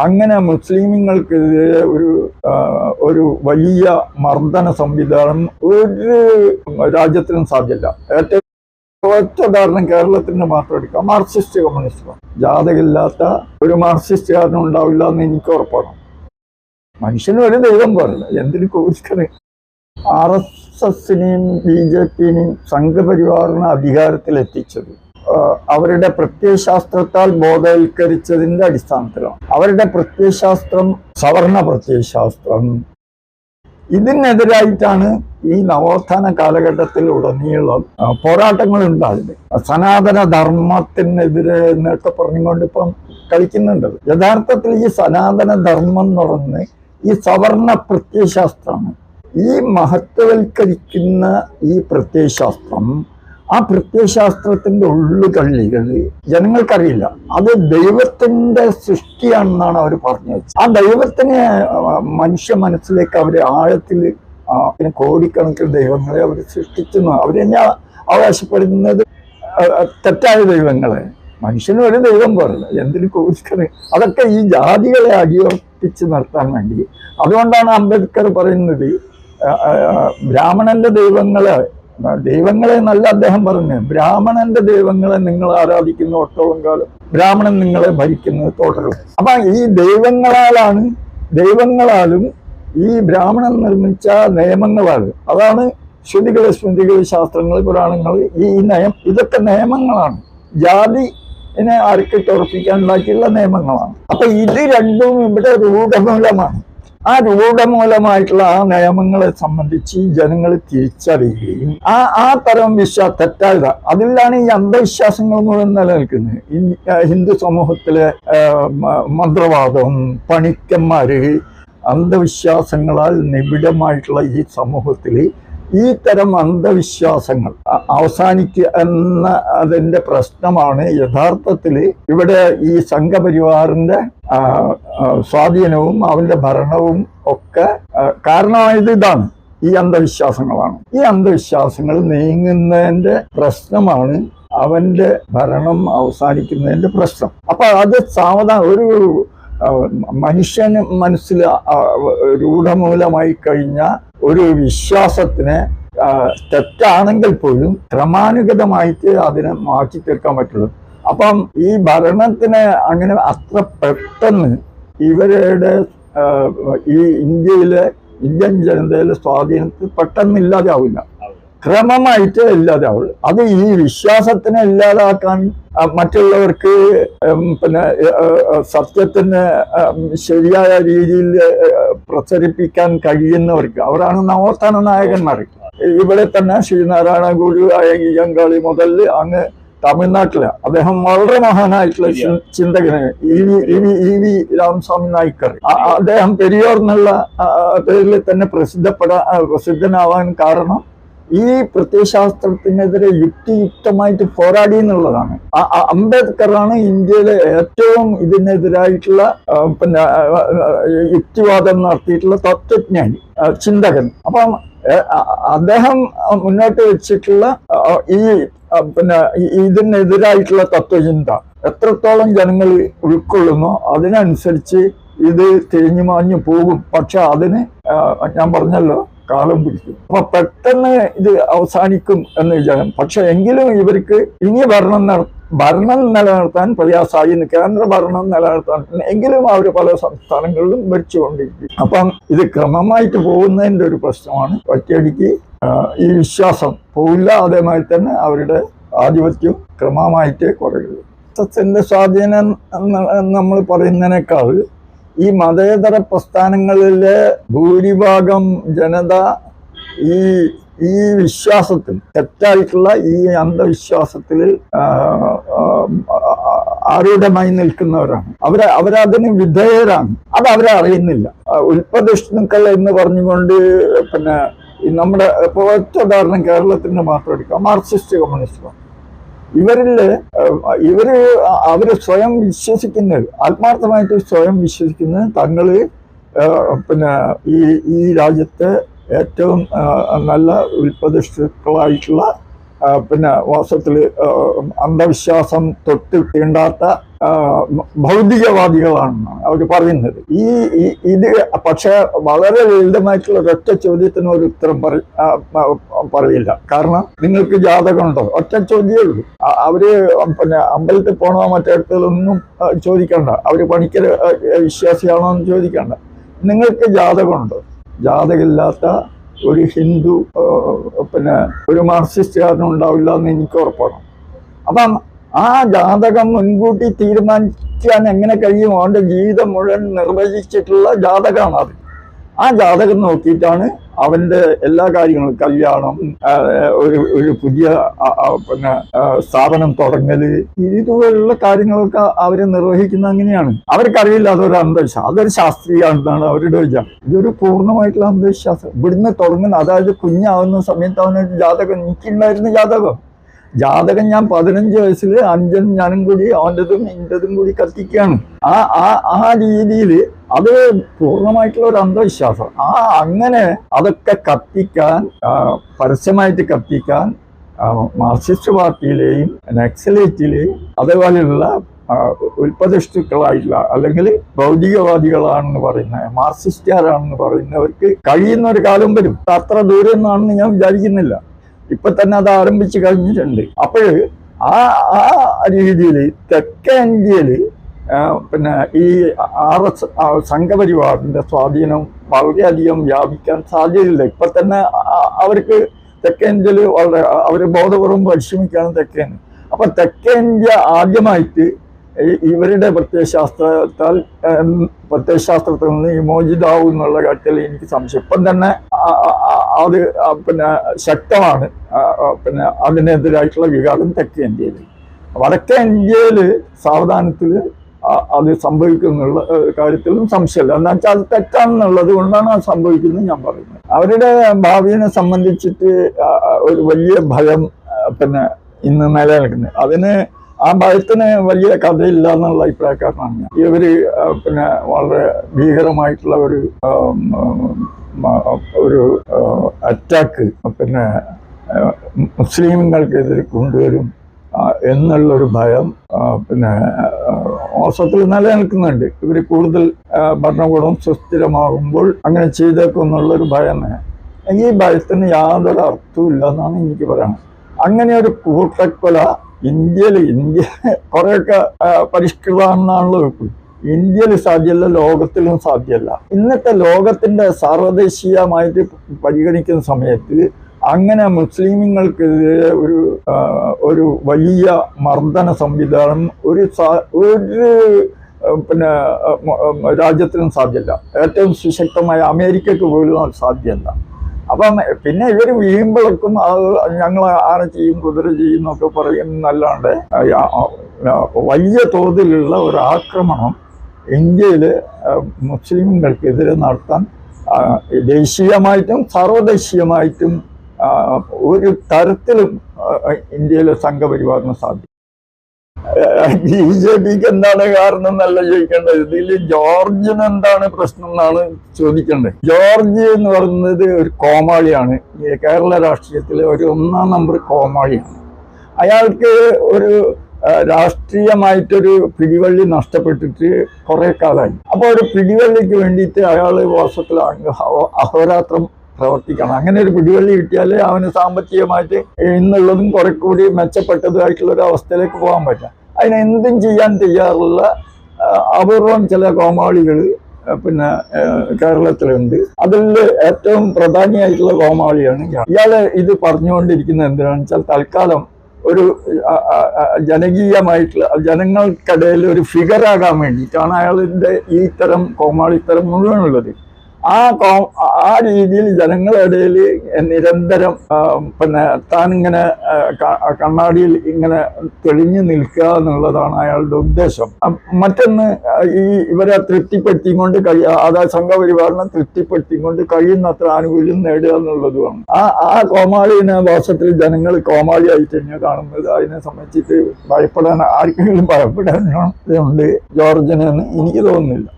അങ്ങനെ മുസ്ലിമുകൾക്കെതിരെ ഒരു ഒരു വലിയ മർദ്ദന സംവിധാനം ഒരു രാജ്യത്തിനും സാധ്യല്ല. ഏറ്റവും ഉദാഹരണം കേരളത്തിന്റെ മാത്രം എടുക്കാം. മാർക്സിസ്റ്റ് കമ്മ്യൂണിസ്റ്റ് ജാതകമില്ലാത്ത ഒരു മാർക്സിസ്റ്റുകാരനും ഉണ്ടാവില്ല എന്ന് എനിക്ക് ഉറപ്പാണ്. മനുഷ്യന് ഒരു ദൈവം പറഞ്ഞു എന്തിനു കോരിക്കണ് ആർ എസ് എസിനെയും ബി ജെ പിനെയും സംഘപരിവാറിനെ ആ, അവരുടെ പ്രത്യയശാസ്ത്രത്താൽ ബോധവൽക്കരിച്ചതിന്റെ അടിസ്ഥാനത്തിലാണ്. അവരുടെ പ്രത്യയശാസ്ത്രം സവർണ പ്രത്യയശാസ്ത്രം. ഇതിനെതിരായിട്ടാണ് ഈ നവോത്ഥാന കാലഘട്ടത്തിൽ ഉടനീളം പോരാട്ടങ്ങൾ ഉണ്ടായത്. സനാതന ധർമ്മത്തിനെതിരെ എന്നൊക്കെ പറഞ്ഞുകൊണ്ട് ഇപ്പം കളിക്കുന്നുണ്ട് യഥാർത്ഥത്തിൽ ഈ സനാതന ധർമ്മം എന്ന് പറയുന്നത് ഈ സവർണ പ്രത്യയശാസ്ത്രമാണ്. ഈ മഹത്വവൽക്കരിക്കുന്ന ഈ പ്രത്യയശാസ്ത്രം ആ പ്രത്യയശാസ്ത്രത്തിന്റെ ഉള്ളുകള്ളികൾ ജനങ്ങൾക്കറിയില്ല. അത് ദൈവത്തിന്റെ സൃഷ്ടിയാണെന്നാണ് അവർ പറഞ്ഞു വെച്ചത്. ആ ദൈവത്തിനെ മനുഷ്യ മനസ്സിലേക്ക് അവർ ആഴത്തിൽ പിന്നെ കോടിക്കണക്കിന് ദൈവങ്ങളെ അവർ സൃഷ്ടിക്കുന്നു അവരെന്നെ അവകാശപ്പെടുന്നത് ആ, ആ, തെറ്റായ ദൈവങ്ങളെ. മനുഷ്യന് ഒരു ദൈവം പറയില്ല എന്തിനു കോടിക്കണ അതൊക്കെ ഈ ജാതികളെ അടിയുറപ്പിച്ച് നിർത്താൻ വേണ്ടി. അതുകൊണ്ടാണ് അംബേദ്കർ പറയുന്നത് ബ്രാഹ്മണന്റെ ദൈവങ്ങളെ ദൈവങ്ങളെ നല്ല അദ്ദേഹം പറഞ്ഞു. ബ്രാഹ്മണന്റെ ദൈവങ്ങളെ നിങ്ങൾ ആരാധിക്കുന്ന ഒട്ടോളം കാലം ബ്രാഹ്മണൻ നിങ്ങളെ ഭരിക്കുന്നത് തുടരും അപ്പൊ ഈ ദൈവങ്ങളാലാണ് ദൈവങ്ങളാലും ഈ ബ്രാഹ്മണൻ നിർമ്മിച്ച നിയമങ്ങളാണ്. അതാണ് ശ്രുതികൾ സ്മൃതികൾ ശാസ്ത്രങ്ങൾ പുരാണങ്ങൾ ഈ നയം ഇതൊക്കെ നിയമങ്ങളാണ്. ജാതി നെ അരക്കിട്ടുറപ്പിക്കാൻ ഉണ്ടാക്കിയുള്ള നിയമങ്ങളാണ്. അപ്പൊ ഇത് രണ്ടും ഇവിടെ രൂഢമൂലമാണ് ആ രൂഢമൂലമായിട്ടുള്ള ആ നിയമങ്ങളെ സംബന്ധിച്ച് ജനങ്ങൾ തിരിച്ചറിയുകയും ആ ആ തരം വിശ്വാസ തെറ്റായത അതിലാണ് ഈ അന്ധവിശ്വാസങ്ങൾ മുഴുവൻ നിലനിൽക്കുന്നത്. ഹിന്ദു സമൂഹത്തിലെ മന്ത്രവാദം പണിക്കന്മാര് അന്ധവിശ്വാസങ്ങളാൽ നിബിഡമായിട്ടുള്ള ഈ സമൂഹത്തിൽ ഈ തരം അന്ധവിശ്വാസങ്ങൾ അവസാനിക്കുക എന്ന അതിന്റെ പ്രശ്നമാണ്. യഥാർത്ഥത്തിൽ ഇവിടെ ഈ ആ, സ്വാധീനവും അവന്റെ ഭരണവും ഒക്കെ കാരണമായത് ഇതാണ്. ഈ അന്ധവിശ്വാസങ്ങളാണ്. ഈ അന്ധവിശ്വാസങ്ങൾ നീങ്ങുന്നതിന്റെ പ്രശ്നമാണ് അവന്റെ ഭരണം അവസാനിക്കുന്നതിന്റെ പ്രശ്നം. അപ്പൊ അത് സാവധാനം ഒരു മനുഷ്യന് മനസ്സിൽ രൂഢമൂലമായി കഴിഞ്ഞ ഒരു വിശ്വാസത്തിനെ തെറ്റാണെങ്കിൽ പോലും ക്രമാനുഗതമായിട്ട് അതിനെ മാറ്റി തീർക്കാൻ പറ്റുള്ളൂ. അപ്പം ഈ ഭരണത്തിന് അങ്ങനെ അത്ര പെട്ടെന്ന് ഇവരുടെ ഈ ഇന്ത്യയിലെ ഇന്ത്യൻ ജനതയിലെ സ്വാധീനത്തിൽ പെട്ടെന്ന് ഇല്ലാതാവില്ല. ക്രമമായിട്ട് ഇല്ലാതാവുള്ളൂ. അത് ഈ വിശ്വാസത്തിനെ ഇല്ലാതാക്കാൻ മറ്റുള്ളവർക്ക് പിന്നെ സത്യത്തിന് ശരിയായ രീതിയിൽ പ്രചരിപ്പിക്കാൻ കഴിയുന്നവർക്ക് അവരാണ് നവോത്ഥാന നായകന്മാർ. ഇവിടെ തന്നെ ശ്രീനാരായണ ഗുരു അയ്യങ്കാളി മുതൽ അങ്ങ് തമിഴ്നാട്ടിൽ അദ്ദേഹം വളരെ മഹാനായിട്ടുള്ള ചിന്തകനാണ്. ചിന്തകന് E V E V E V Ramaswamy Naicker. അദ്ദേഹം പെരിയോർ എന്നുള്ള പേരിൽ തന്നെ പ്രസിദ്ധപ്പെടാൻ പ്രസിദ്ധനാവാൻ കാരണം ഈ പ്രത്യയശാസ്ത്രത്തിനെതിരെ യുക്തിയുക്തമായിട്ട് പോരാടി എന്നുള്ളതാണ്. അംബേദ്കറാണ് ഇന്ത്യയിലെ ഏറ്റവും ഇതിനെതിരായിട്ടുള്ള പിന്നെ യുക്തിവാദം നടത്തിയിട്ടുള്ള തത്വജ്ഞാനി ചിന്തകൻ. അപ്പം അദ്ദേഹം മുന്നോട്ട് വെച്ചിട്ടുള്ള ഈ പിന്നെ ഇതിനെതിരായിട്ടുള്ള തത്വചിന്ത എത്രത്തോളം ജനങ്ങൾ ഉൾക്കൊള്ളുന്നു അതിനനുസരിച്ച് ഇത് തിരിഞ്ഞു മാഞ്ഞു പോകും. പക്ഷെ അതിന് ഞാൻ പറഞ്ഞല്ലോ കാലം പിടിക്കും. അപ്പൊ പെട്ടെന്ന് ഇത് അവസാനിക്കും എന്ന് വിചാരം. പക്ഷെ എങ്കിലും ഇവർക്ക് ഇനി ഭരണം ഭരണം നിലനിർത്താൻ പ്രയാസമായി ഇന്ന് കേന്ദ്ര ഭരണം നിലനിർത്താൻ എങ്കിലും അവർ പല സംസ്ഥാനങ്ങളിലും ഭരിച്ചുകൊണ്ടിരിക്കും. അപ്പം ഇത് ക്രമമായിട്ട് പോകുന്നതിന്റെ ഒരു പ്രശ്നമാണ്. ഒറ്റയടിക്ക് ഈ വിശ്വാസം പോവില്ല അതേമാതിരി തന്നെ അവരുടെ ആധിപത്യം ക്രമമായിട്ട് കുറയുള്ളൂ സത്യത്തിന്റെ സ്വാധീനം നമ്മൾ പറയുന്നതിനേക്കാൾ ഈ മതേതര പ്രസ്ഥാനങ്ങളിലെ ഭൂരിഭാഗം ജനത ഈ ഈ വിശ്വാസത്തിൽ തെറ്റായിട്ടുള്ള ഈ അന്ധവിശ്വാസത്തിൽ ആരൂഢമായി നിൽക്കുന്നവരാണ്. അവരെ അവരതിന് വിധേയരാണ്. അത് അവരെ അറിയുന്നില്ല. ഉൽപ്പതിഷ്ണുക്കൾ എന്ന് പറഞ്ഞുകൊണ്ട് പിന്നെ നമ്മുടെ ഇപ്പോൾ ഒറ്റ ഉദാഹരണം കേരളത്തിന്റെ മാത്രം എടുക്കാം. മാർക്സിസ്റ്റ് കമ്മ്യൂണിസ്റ്റ് ഇവരിൽ ഇവർ അവർ സ്വയം വിശ്വസിക്കുന്നത് ആത്മാർത്ഥമായിട്ട് സ്വയം വിശ്വസിക്കുന്നത് തങ്ങൾ പിന്നെ ഈ ഈ രാജ്യത്തെ ഏറ്റവും നല്ല ഉൽപ്പതിഷ്ടുക്കളായിട്ടുള്ള ആ, പിന്നെ വാസ്തവത്തിൽ അന്ധവിശ്വാസം തൊട്ട് തീണ്ടാത്ത ഭൗതികവാദികളാണെന്നാണ് അവർ പറയുന്നത്. ഈ ഇത് പക്ഷേ വളരെ ലളിതമായിട്ടുള്ള ഒരൊറ്റ ചോദ്യത്തിന് ഒരു ഉത്തരം പറയില്ല. കാരണം നിങ്ങൾക്ക് ജാതകമുണ്ടോ? ഒറ്റ ചോദ്യമേ ഉള്ളൂ. അവർ പിന്നെ അമ്പലത്തിൽ പോണോ മറ്റേടത്തൊന്നും ചോദിക്കണ്ട. അവർ പണിക്കർ വിശ്വാസിയാണോ എന്ന് ചോദിക്കണ്ട. നിങ്ങൾക്ക് ജാതകമുണ്ടോ? ജാതകമില്ലാത്ത ഒരു ഹിന്ദു പിന്നെ ഒരു മാർക്സിസ്റ്റുകാരനും ഉണ്ടാവില്ല എന്ന് എനിക്ക് ഉറപ്പാണ്. അപ്പം ആ ജാതകം മുൻകൂട്ടി തീരുമാനിക്കാൻ എങ്ങനെ കഴിയും? അവന്റെ ജീവിതം മുഴുവൻ നിർവചിച്ചിട്ടുള്ള ജാതകമാണ് അത് ആ ജാതകം നോക്കിയിട്ടാണ് അവന്റെ എല്ലാ കാര്യങ്ങളും. കല്യാണം ഒരു ഒരു പുതിയ പിന്നെ സ്ഥാപനം തുടങ്ങൽ ഇതുപോലുള്ള കാര്യങ്ങളൊക്കെ അവരെ നിർവഹിക്കുന്ന അങ്ങനെയാണ്. അവർക്കറിയില്ല അതൊരു അന്ധവിശ്വാസം. അതൊരു ശാസ്ത്രീയമാണെന്നാണ് അവരുടെ വിചാരം. ഇതൊരു പൂർണമായിട്ടുള്ള അന്ധവിശ്വാസം. ഇവിടുന്ന് തുടങ്ങുന്ന അതായത് കുഞ്ഞാവുന്ന സമയത്ത് അവനൊരു ജാതകം എനിക്കുണ്ടായിരുന്ന ജാതകം. ജാതകം ഞാൻ പതിനഞ്ച് വയസ്സിൽ അഞ്ചും ഞാനും കൂടി അവന്റെതും എന്റെതും കൂടി കത്തിക്കുകയാണ്. ആ ആ ആ രീതിയിൽ അത് പൂർണമായിട്ടുള്ള ഒരു അന്ധവിശ്വാസം. ആ അങ്ങനെ അതൊക്കെ കത്തിക്കാൻ പരസ്യമായിട്ട് കത്തിക്കാൻ മാർക്സിസ്റ്റ് പാർട്ടിയിലെയും നക്സലേറ്റിലെയും അതേപോലെയുള്ള ഉൽപ്പതിഷ്ടുക്കളായിട്ടുള്ള അല്ലെങ്കിൽ ഭൗതികവാദികളാണെന്ന് പറയുന്ന മാർക്സിസ്റ്റുകാരാണെന്ന് പറയുന്നവർക്ക് കഴിയുന്ന ഒരു കാലം വരും. അത്ര ദൂരം ഞാൻ വിചാരിക്കുന്നില്ല. ഇപ്പൊ തന്നെ അത് ആരംഭിച്ചു കഴിഞ്ഞിട്ടുണ്ട്. അപ്പോൾ ആ ആ രീതിയിൽ തെക്കേ ഇന്ത്യയിൽ പിന്നെ ഈ ആർ എസ് സംഘപരിവാറിന്റെ സ്വാധീനം വളരെയധികം വ്യാപിക്കാൻ സാധ്യതയില്ല ഇപ്പൊ തന്നെ അവർക്ക് തെക്കേ ഇന്ത്യയിൽ വളരെ അവർ ബോധപൂർവം പരിശ്രമിക്കുകയാണ് തെക്കേ അപ്പൊ തെക്കേ ഇന്ത്യ ആദ്യമായിട്ട് ഇവരുടെ പ്രത്യയശാസ്ത്രത്താൽ പ്രത്യയശാസ്ത്രത്തിൽ നിന്ന് വിമോചിതാവും എന്നുള്ള കാര്യത്തിൽ എനിക്ക് സംശയം. ഇപ്പം തന്നെ അത് പിന്നെ ശക്തമാണ്. പിന്നെ അതിനെതിരായിട്ടുള്ള വികാരം തെക്കേ ഇന്ത്യയിൽ വടക്കേ ഇന്ത്യയിൽ സാവധാനത്തിൽ അത് സംഭവിക്കുന്നുള്ള കാര്യത്തിലും സംശയമില്ല. എന്താ വെച്ചാൽ അത് തെറ്റാണെന്നുള്ളത് കൊണ്ടാണ് അത് സംഭവിക്കുന്നത് ഞാൻ പറയുന്നത്. അവരുടെ ഭാവിയെ സംബന്ധിച്ചിട്ട് ഒരു വലിയ ഭയം പിന്നെ ഇന്ന് നിലനിൽക്കുന്നത് അതിന് ആ ഭയത്തിന് വലിയ കഥയില്ല എന്നുള്ള അഭിപ്രായക്കാരനാണ് ഞാൻ. ഇവർ ആ, പിന്നെ വളരെ ഭീകരമായിട്ടുള്ള ഒരു ഒരു അറ്റാക്ക് പിന്നെ മുസ്ലിങ്ങൾക്കെതിരെ കൊണ്ടുവരും എന്നുള്ളൊരു ഭയം പിന്നെ ഓസത്തിൽ നിലനിൽക്കുന്നുണ്ട് ഇവർ കൂടുതൽ ഭരണകൂടം സുസ്ഥിരമാകുമ്പോൾ അങ്ങനെ ചെയ്തേക്കും എന്നുള്ളൊരു ഭയം ഈ ഭയത്തിന് യാതൊരു അർത്ഥവും എന്നാണ് എനിക്ക് പറയുന്നത് അങ്ങനെ ഒരു കൂട്ടക്കൊല ഇന്ത്യയിൽ ഇന്ത്യ കുറെയൊക്കെ പരിഷ്കൃതമാണെന്നാണല്ലോ ഇന്ത്യയിൽ സാധ്യമല്ല ലോകത്തിലും സാധ്യമല്ല. ഇന്നത്തെ ലോകത്തിന്റെ സാർവദേശീയമായിട്ട് പരിഗണിക്കുന്ന സമയത്ത് അങ്ങനെ മുസ്ലിമുകൾക്കെതിരെ ഒരു ഒരു വലിയ മർദ്ദന സംവിധാനം ഒരു ഒരു പിന്നെ രാജ്യത്തിനും സാധ്യമല്ല. ഏറ്റവും സുശക്തമായ അമേരിക്കക്ക് പോലും അത് സാധ്യമല്ല. അപ്പം പിന്നെ ഇവർ വീഴുമ്പോഴേക്കും അത് ഞങ്ങൾ ആന ചെയ്യും കുതിര ചെയ്യും എന്നൊക്കെ പറയുന്നല്ലാണ്ട് വലിയ തോതിലുള്ള ഒരു ആക്രമണം ഇന്ത്യയിൽ മുസ്ലിമുകൾക്കെതിരെ നടത്താൻ ദേശീയമായിട്ടും സർവദേശീയമായിട്ടും ഒരു തരത്തിലും ഇന്ത്യയിലെ സംഘപരിവാറിന് സാധിക്കും ബി ജെ പിക്ക് എന്താണ് കാരണം എന്നല്ല ചോദിക്കേണ്ടത്. ഇതിൽ ജോർജിന് എന്താണ് പ്രശ്നം എന്നാണ് ചോദിക്കേണ്ടത്. ജോർജ് എന്ന് പറയുന്നത് ഒരു കോമാളിയാണ്. കേരള രാഷ്ട്രീയത്തിലെ ഒരു ഒന്നാം നമ്പർ കോമാളിയാണ്. അയാൾക്ക് ഒരു രാഷ്ട്രീയമായിട്ടൊരു പിടിവള്ളി നഷ്ടപ്പെട്ടിട്ട് കുറെ കാലമായി. അപ്പോൾ ഒരു പിടിവള്ളിക്ക് വേണ്ടിയിട്ട് അയാൾ വാസത്തിൽ അഹോരാത്രം പ്രവർത്തിക്കണം. അങ്ങനെ ഒരു പിടിവള്ളി കിട്ടിയാലേ അവന് സാമ്പത്തികമായിട്ട് ഇന്നുള്ളതും കുറെ കൂടി മെച്ചപ്പെട്ടതുമായിട്ടുള്ള ഒരു അവസ്ഥയിലേക്ക് പോകാൻ പറ്റും അതിന് എന്തും ചെയ്യാൻ തയ്യാറുള്ള അപൂർവം ചില കോമാളികൾ പിന്നെ കേരളത്തിലുണ്ട്. അതിൽ ഏറ്റവും പ്രധാനിയായിട്ടുള്ള കോമാളിയാണ് ഇയാൾ ഇത് പറഞ്ഞുകൊണ്ടിരിക്കുന്നത് എന്തിനാണെന്ന് വെച്ചാൽ തൽക്കാലം ഒരു ജനകീയമായിട്ടുള്ള ജനങ്ങൾക്കിടയിൽ ഒരു ഫിഗറാകാൻ വേണ്ടിയിട്ടാണ് അയാളിന്റെ ഈ തരം കോമാളിത്തരം മുഴുവനുള്ളത്. ആ കോ ആ രീതിയിൽ ജനങ്ങളുടെ ഇടയിൽ നിരന്തരം പിന്നെ താൻ ഇങ്ങനെ കണ്ണാടിയിൽ ഇങ്ങനെ തെളിഞ്ഞു നിൽക്കുക എന്നുള്ളതാണ് അയാളുടെ ഉദ്ദേശം. മറ്റൊന്ന് ഈ ഇവരെ തൃപ്തിപ്പെടുത്തിക്കൊണ്ട് കഴിയ അതായത് സംഘപരിവാറിനെ തൃപ്തിപ്പെടുത്തിക്കൊണ്ട് കഴിയുന്നത്ര ആനുകൂല്യം നേടുക എന്നുള്ളതുമാണ്. ആ ആ കോമാളിനെ വാസത്തിൽ ജനങ്ങൾ കോമാളിയായിട്ട് തന്നെ കാണുന്നത്. അതിനെ സംബന്ധിച്ചിട്ട് ഭയപ്പെടാൻ ആർക്കെങ്കിലും ഭയപ്പെടാനുണ്ട് ജോർജിനെന്ന് എനിക്ക് തോന്നുന്നില്ല.